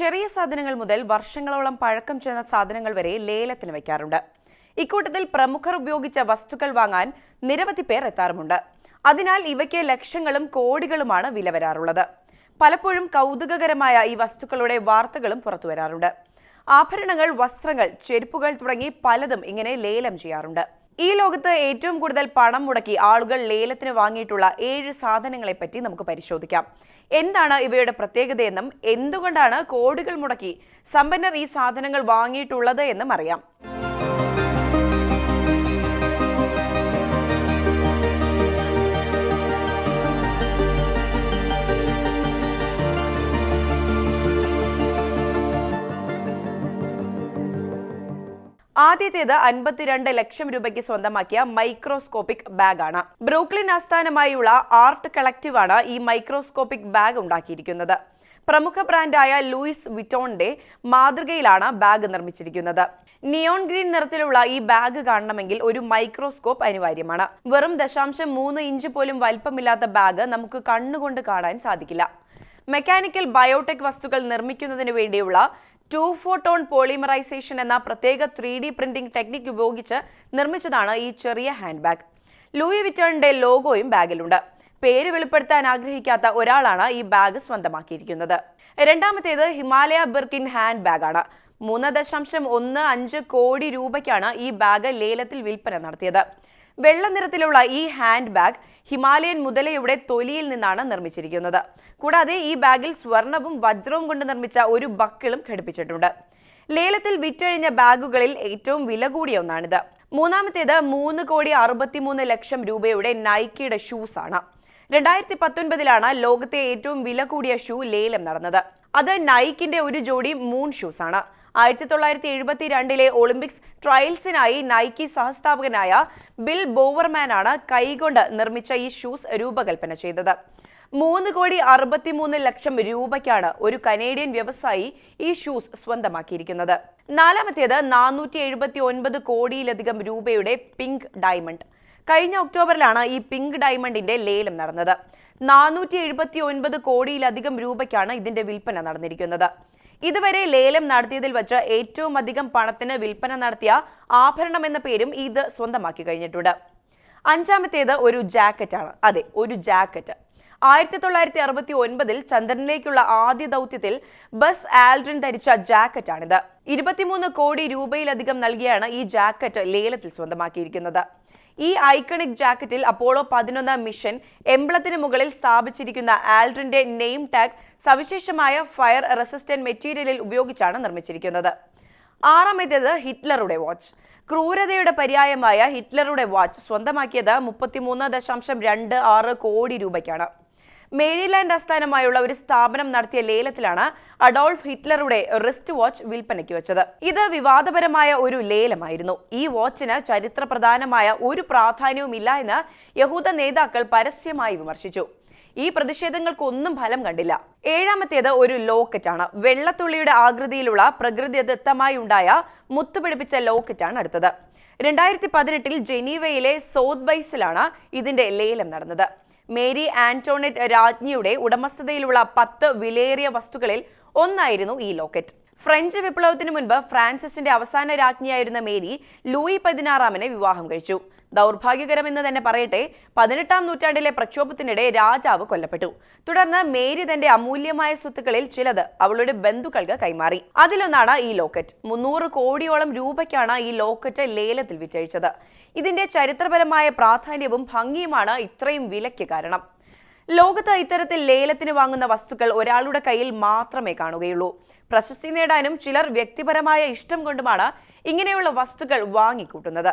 ചെറിയ സാധനങ്ങൾ മുതൽ വർഷങ്ങളോളം പഴക്കം ചെന്ന സാധനങ്ങൾ വരെ ലേലത്തിന് വയ്ക്കാറുണ്ട്. ഇക്കൂട്ടത്തിൽ പ്രമുഖർ ഉപയോഗിച്ച വസ്തുക്കൾ വാങ്ങാൻ നിരവധി പേർ എത്താറുമുണ്ട്. അതിനാൽ ഇവയ്ക്ക് ലക്ഷങ്ങളും കോടികളുമാണ് വില വരാറുള്ളത്. പലപ്പോഴും കൗതുകകരമായ ഈ വസ്തുക്കളുടെ വാർത്തകളും പുറത്തു വരാറുണ്ട്. ആഭരണങ്ങൾ വസ്ത്രങ്ങൾ ചെരുപ്പുകൾ തുടങ്ങി പലതും ഇങ്ങനെ ലേലം ചെയ്യാറുണ്ട്. ഈ ലോകത്ത് ഏറ്റവും കൂടുതൽ പണം മുടക്കി ആളുകൾ ലേലത്തിന് വാങ്ങിയിട്ടുള്ള ഏഴ് സാധനങ്ങളെ പറ്റി നമുക്ക് പരിശോധിക്കാം. എന്താണ് ഇവയുടെ പ്രത്യേകതയെന്നും എന്തുകൊണ്ടാണ് കോടികൾ മുടക്കി സമ്പന്നർ ഈ സാധനങ്ങൾ വാങ്ങിയിട്ടുള്ളത് എന്നും അറിയാം. ആദ്യത്തേത് അൻപത്തിരണ്ട് ലക്ഷം രൂപയ്ക്ക് സ്വന്തമാക്കിയ മൈക്രോസ്കോപ്പിക് ബാഗാണ്. ബ്രൂക്ലിൻ ആസ്ഥാനമായുള്ള ആർട്ട് കളക്റ്റീവാണ് ഈ മൈക്രോസ്കോപ്പിക് ബാഗ് ഉണ്ടാക്കിയിരിക്കുന്നത്. പ്രമുഖ ബ്രാൻഡായ ലൂയിസ് വിറ്റോണിന്റെ മാതൃകയിലാണ് ബാഗ് നിർമ്മിച്ചിരിക്കുന്നത്. നിയോൺ ഗ്രീൻ നിറത്തിലുള്ള ഈ ബാഗ് കാണണമെങ്കിൽ ഒരു മൈക്രോസ്കോപ്പ് അനിവാര്യമാണ്. വെറും ദശാംശം മൂന്ന് ഇഞ്ച് പോലും വലിപ്പമില്ലാത്ത ബാഗ് നമുക്ക് കണ്ണുകൊണ്ട് കാണാൻ സാധിക്കില്ല. മെക്കാനിക്കൽ ബയോടെക് വസ്തുക്കൾ നിർമ്മിക്കുന്നതിന് വേണ്ടിയുള്ള ടു ഫോട്ടോൺ പോളിമറൈസേഷൻ എന്ന പ്രത്യേക ത്രീ ഡി പ്രിന്റിംഗ് ടെക്നിക് ഉപയോഗിച്ച് നിർമ്മിച്ചതാണ് ഈ ചെറിയ ഹാൻഡ് ബാഗ് ലൂയി വിറ്റേണിന്റെ ലോഗോയും ബാഗിലുണ്ട്. പേര് വെളിപ്പെടുത്താൻ ആഗ്രഹിക്കാത്ത ഒരാളാണ് ഈ ബാഗ് സ്വന്തമാക്കിയിരിക്കുന്നത്. രണ്ടാമത്തേത് ഹിമാലയ ബിർക്കിൻ ഹാൻഡ് ബാഗാണ് മൂന്ന് ദശാംശം ഒന്ന് അഞ്ച് കോടി രൂപയ്ക്കാണ് ഈ ബാഗ് ലേലത്തിൽ വിൽപ്പന നടത്തിയത്. വെള്ള നിറത്തിലുള്ള ഈ ഹാൻഡ് ബാഗ് ഹിമാലയൻ മുതലയുടെ തൊലിയിൽ നിന്നാണ് നിർമ്മിച്ചിരിക്കുന്നത്. കൂടാതെ ഈ ബാഗിൽ സ്വർണവും വജ്രവും കൊണ്ട് നിർമ്മിച്ച ഒരു ബക്കിളും ഘടിപ്പിച്ചിട്ടുണ്ട്. ലേലത്തിൽ വിറ്റഴിഞ്ഞ ബാഗുകളിൽ ഏറ്റവും വില കൂടിയ ഒന്നാണിത്. മൂന്നാമത്തേത് മൂന്ന് കോടി അറുപത്തിമൂന്ന് ലക്ഷം രൂപയുടെ നൈക്കിയുടെ ഷൂസ് ആണ് രണ്ടായിരത്തി പത്തൊൻപതിലാണ് ലോകത്തെ ഏറ്റവും വില കൂടിയ ഷൂ ലേലം നടന്നത്. അത് നൈക്കിന്റെ ഒരു ജോഡി മൂൺ ഷൂസ് ആണ് ആയിരത്തി തൊള്ളായിരത്തി എഴുപത്തി രണ്ടിലെ ഒളിമ്പിക്സ് ട്രയൽസിനായി നൈക്കി സഹസ്ഥാപകനായ ബിൽ ബോവർമാനാണ് കൈകൊണ്ട് നിർമ്മിച്ച ഈ ഷൂസ് രൂപകൽപ്പന ചെയ്തത്. മൂന്ന് കോടി അറുപത്തിമൂന്ന് ലക്ഷം രൂപയ്ക്കാണ് ഒരു കനേഡിയൻ വ്യവസായി ഈ ഷൂസ് സ്വന്തമാക്കിയിരിക്കുന്നത്. നാലാമത്തേത് നാനൂറ്റി എഴുപത്തി ഒൻപത് കോടിയിലധികം രൂപയുടെ പിങ്ക് ഡയമണ്ട്. കഴിഞ്ഞ ഒക്ടോബറിലാണ് ഈ പിങ്ക് ഡയമണ്ടിന്റെ ലേലം നടന്നത്. നാനൂറ്റി എഴുപത്തി ഒൻപത് കോടിയിലധികം രൂപയ്ക്കാണ് ഇതിന്റെ വിൽപ്പന നടന്നിരിക്കുന്നത്. ഇതുവരെ ലേലം നടത്തിയതിൽ വച്ച് ഏറ്റവും അധികം പണത്തിന് വിൽപ്പന നടത്തിയ ആഭരണം എന്ന പേരും ഇത് സ്വന്തമാക്കി കഴിഞ്ഞിട്ടുണ്ട്. അഞ്ചാമത്തേത് ഒരു ജാക്കറ്റാണ് അതെ ഒരു ജാക്കറ്റ് ആയിരത്തി തൊള്ളായിരത്തി അറുപത്തി ഒൻപതിൽ ചന്ദ്രനിലേക്കുള്ള ആദ്യ ദൗത്യത്തിൽ ബസ് ആൽഡ്രിൻ ധരിച്ച ജാക്കറ്റാണിത് ഇരുപത്തിമൂന്ന് കോടി രൂപയിലധികം നൽകിയാണ് ഈ ജാക്കറ്റ് ലേലത്തിൽ സ്വന്തമാക്കിയിരിക്കുന്നത്. ഈ ഐക്കണിക് ജാക്കറ്റിൽ അപ്പോളോ പതിനൊന്ന് മിഷൻ എംബ്ലത്തിന് മുകളിൽ സ്ഥാപിച്ചിരിക്കുന്ന ആൽഡ്രിന്റെ നെയിം ടാഗ് സവിശേഷമായ ഫയർ റെസിസ്റ്റന്റ് മെറ്റീരിയലിൽ ഉപയോഗിച്ചാണ് നിർമ്മിച്ചിരിക്കുന്നത്. ആറാമത്തേത് ഹിറ്റ്ലറുടെ വാച്ച്. ക്രൂരതയുടെ പര്യായമായ ഹിറ്റ്ലറുടെ വാച്ച് സ്വന്തമാക്കിയത് മുപ്പത്തിമൂന്ന് ദശാംശം രണ്ട് ആറ് കോടി രൂപയ്ക്കാണ്. മേരിലാൻഡ് ആസ്ഥാനമായുള്ള ഒരു സ്ഥാപനം നടത്തിയ ലേലത്തിലാണ് അഡോൾഫ് ഹിറ്റ്ലറുടെ റിസ്റ്റ് വാച്ച് വിൽപ്പനയ്ക്ക് വെച്ചത്. ഇത് വിവാദപരമായ ഒരു ലേലമായിരുന്നു. ഈ വാച്ചിന് ചരിത്രപ്രധാനമായ ഒരു പ്രാധാന്യവുമില്ല എന്ന് യഹൂദ നേതാക്കൾ പരസ്യമായി വിമർശിച്ചു. ഈ പ്രതിഷേധങ്ങൾക്കൊന്നും ഫലം കണ്ടില്ല. ഏഴാമത്തേത് ഒരു ലോക്കറ്റാണ്. വെള്ളത്തുള്ളിയുടെ ആകൃതിയിലുള്ള പ്രകൃതിദത്തമായി ഉണ്ടായ മുത്തുപിടിപ്പിച്ച ലോക്കറ്റാണ് അടുത്തത്. രണ്ടായിരത്തി പതിനെട്ടിൽ ജനീവയിലെ സോത്ബൈസിലാണ് ഇതിന്റെ ലേലം നടന്നത്. മേരി ആന്റോണറ്റ് രാജ്ഞിയുടെ ഉടമസ്ഥതയിലുള്ള പത്ത് വിലയേറിയ വസ്തുക്കളിൽ ഒന്നായിരുന്നു ഈ ലോക്കറ്റ്. ഫ്രഞ്ച് വിപ്ലവത്തിന് മുൻപ് ഫ്രാൻസിസിന്റെ അവസാന രാജ്ഞിയായിരുന്ന മേരി ലൂയി പതിനാറാമനെ വിവാഹം കഴിച്ചു. ദൗർഭാഗ്യകരമെന്ന് തന്നെ പറയട്ടെ പതിനെട്ടാം നൂറ്റാണ്ടിലെ പ്രക്ഷോഭത്തിനിടെ രാജാവ് കൊല്ലപ്പെട്ടു. തുടർന്ന് മേരി തന്റെ അമൂല്യമായ സ്വത്തുക്കളിൽ ചിലത് അവളുടെ ബന്ധുക്കൾക്ക് കൈമാറി. അതിലൊന്നാണ് ഈ ലോക്കറ്റ്. മുന്നൂറ് കോടിയോളം രൂപയ്ക്കാണ് ഈ ലോക്കറ്റ് ലേലത്തിൽ വിറ്റഴിച്ചത്. ഇതിന്റെ ചരിത്രപരമായ പ്രാധാന്യവും ഭംഗിയുമാണ് ഇത്രയും വിലയ്ക്ക് കാരണം. ലോകത്ത് ഇത്തരത്തിൽ ലേലത്തിന് വാങ്ങുന്ന വസ്തുക്കൾ ഒരാളുടെ കയ്യിൽ മാത്രമേ കാണുകയുള്ളൂ. പ്രശസ്തി നേടാനും ചിലർ വ്യക്തിപരമായ ഇഷ്ടം കൊണ്ടുമാണ് ഇങ്ങനെയുള്ള വസ്തുക്കൾ വാങ്ങിക്കൂട്ടുന്നത്.